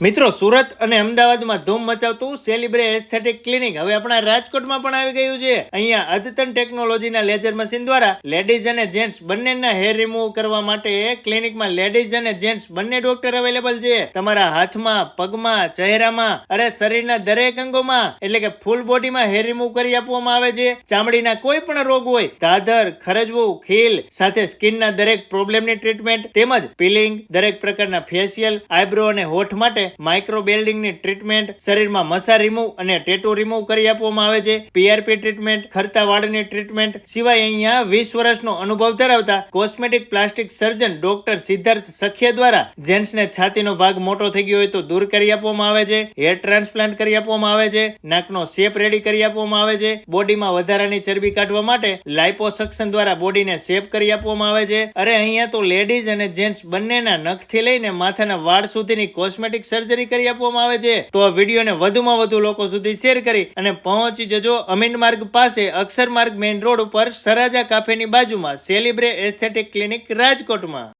મિત્રો, સુરત અને અમદાવાદમાં ધૂમ મચાવતું સેલિબ્રે એસ્થેટિક ક્લિનિક હવે આપણા રાજકોટમાં પણ આવી ગયું છે. અહીંયા અદ્યતન ટેકનોલોજીના લેઝર મશીન દ્વારા લેડીઝ અને જેન્ટ્સ બંનેના હેર રિમૂવ કરવા માટે ક્લિનિકમાં લેડીઝ અને જેન્ટ્સ બંને ડોક્ટર અવેલેબલ છે. તમારા હાથમાં, પગમાં, ચહેરામાં, અરે શરીરના દરેક અંગોમાં, એટલે કે ફૂલ બોડીમાં હેર રિમૂવ કરી આપવામાં આવે છે. ચામડીના કોઈ પણ રોગ હોય દાદર ખરજવું, ખીલ, સાથે સ્કિનના દરેક પ્રોબ્લેમની ટ્રીટમેન્ટ, તેમજ પીલિંગ, દરેક પ્રકારના ફેશિયલ આઈબ્રો અને હોઠ માટે માઇક્રો બેલ્ડિંગની ટ્રીટમેન્ટ શરીરમાં મસા રિમૂવ અને ટેટુ રિમૂવ કરી આપવામાં આવે છે. પીઆરપી ટ્રીટમેન્ટ ખરતા વાળની ટ્રીટમેન્ટ સિવાય અહીંયા વીસ વર્ષનો અનુભવ ધરાવતા cosmetic plastic surgeon doctor Siddharth Sakhiya દ્વારા જેન્ટ્સને છાતીનો ભાગ મોટો થઈ ગયો હોય તો દૂર કરી આપવામાં આવે છે. હેર ટ્રાન્સપ્લાન્ટ કરી આપવામાં આવે છે. નાકનો શેપ રેડી કરી આપવામાં આવે છે. બોડીમાં વધારાની ચરબી કાઢવા માટે લાઇપોસક્શન દ્વારા બોડીને શેપ કરી આપવામાં આવે છે. અરે અહીંયા તો લેડીઝ અને જેન્ટ્સ બંનેના નખથી લઈને માથાના વાળ સુધીની કોસ્મેટિક સર્જરી કરી આપવામાં આવે છે, તો આ વિડીયોને વધુમાં વધુ લોકો સુધી શેર કરી અને પહોંચી જજો અમીન માર્ગ પાસે, અક્ષર માર્ગ મેઇન રોડ ઉપર, સરાજા કાફેની બાજુમાં સેલિબ્રે એસ્થેટિક ક્લિનિક રાજકોટમાં.